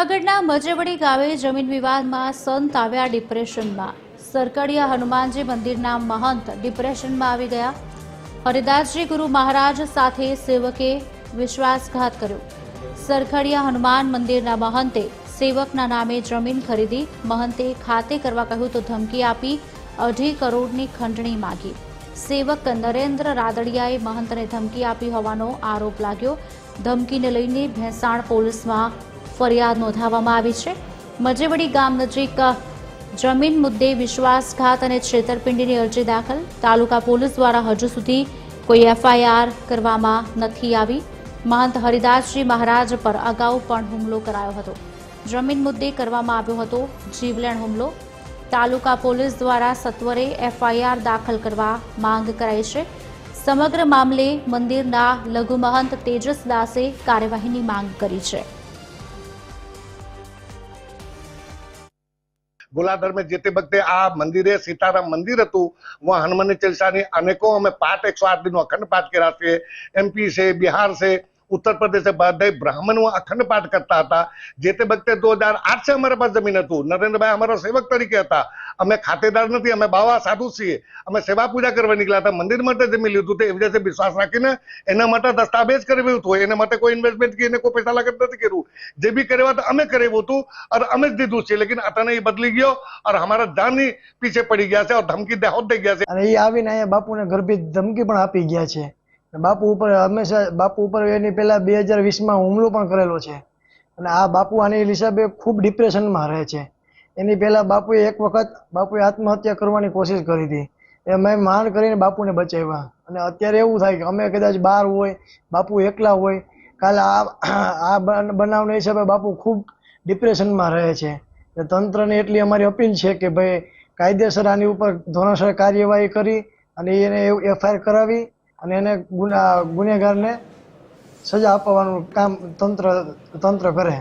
જૂનાગઢના મજેવડી ગામે જમીન વિવાદમાં સંત આવ્યા ડિપ્રેશનમાં. સરકડિયા હનુમાનજી મંદિરના મહંત ડિપ્રેશનમાં આવી ગયા. હરિદાસજી ગુરુ મહારાજ સાથે સેવકે વિશ્વાસઘાત કર્યો. સરખડિયા હનુમાન મંદિરના મહંતે સેવકના નામે જમીન ખરીદી મહંતે ખાતે કરવા કહ્યું તો ધમકી આપી અઢી કરોડની ખંડણી માગી. સેવક નરેન્દ્ર રાદડિયાએ મહંતને ધમકી આપી હોવાનો આરોપ લાગ્યો. ધમકીને લઈને ભેંસાણ પોલીસમાં ફરિયાદ નોંધાવવામાં આવી છે. મજેવડી ગામ નજીક જમીન મુદ્દે વિશ્વાસઘાત અને છેતરપિંડીની અરજી દાખલ. તાલુકા પોલીસ દ્વારા હજુ સુધી કોઈ એફઆઈઆર કરવામાં નથી આવી. મહંત હરિદાસજી મહારાજ પર અગાઉ પણ હુમલો કરાયો હતો. જમીન મુદ્દે કરવામાં આવ્યો હતો જીવલેણ હુમલો. તાલુકા પોલીસ દ્વારા સત્વરે એફઆઈઆર દાખલ કરવા માંગ કરાઈ છે. સમગ્ર મામલે મંદિરના લઘુ મહંત તેજસ કાર્યવાહીની માંગ કરી છે. ગોલાધર મેં જેતે વખતે આ મંદિરે સીતારામ મંદિર હતું વहाँ હનુમાન ચાલીસાની અનેકો અમે પાઠ એકસો આઠ દિનનો અખંડ પાઠ કર્યા છે. એમપી છે ઉત્તર પ્રદેશ से અખંડ પાઠ કરતા હતા. જે તે વખતે દો હજાર આઠ છે અમારા પાસે જમીન હતું. નરેન્દ્રભાઈ અમારા સેવક તરીકે હતા. અમે ખાતેદાર નથી, અમે બાવા સાધુ છીએ. અમે સેવા પૂજા કરવા નીકળ્યા હતા. મંદિર માટે જમી લીધું તો એવી રીતે વિશ્વાસ રાખીને એના માટે દસ્તાવેજ કરાવ્યું હતું. એના માટે કોઈ ઇન્વેસ્ટમેન્ટ કે એને કોઈ પૈસા લાગત નથી કર્યું. જે બી કરેવા તો અમે કરાવ્યું હતું અને અમે જ દીધું છે. લેકિન અટાને એ બદલી ગયો અને અમારા જાનની પીછે પડી ગયા છે ધમકી દેહોત થઈ ગયા છે. અને એ આવીને અહીંયા બાપુને ગર્ભિત ધમકી પણ આપી ગયા છે. બાપુ ઉપર હંમેશા, બાપુ ઉપર એની પહેલાં બે હજાર વીસમાં હુમલો પણ કરેલો છે. અને આ બાપુ આની હિસાબે ખૂબ ડિપ્રેશનમાં રહે છે. એની પહેલાં બાપુએ એક વખત, બાપુએ આત્મહત્યા કરવાની કોશિશ કરી હતી. એ મેં માન કરીને બાપુને બચાવ્યા. અને અત્યારે એવું થાય કે અમે કદાચ બહાર હોય, બાપુ એકલા હોય, કાલે આ આ બન- બનાવના હિસાબે બાપુ ખૂબ ડિપ્રેશનમાં રહે છે. તંત્રને એટલી અમારી અપીલ છે કે ભાઈ કાયદેસર આની ઉપર ધોરણસર કાર્યવાહી કરી અને એને એફઆઈઆર કરાવી અને એને ગુના ગુનેગારને સજા અપાવવાનું કામ તંત્ર તંત્ર કરે.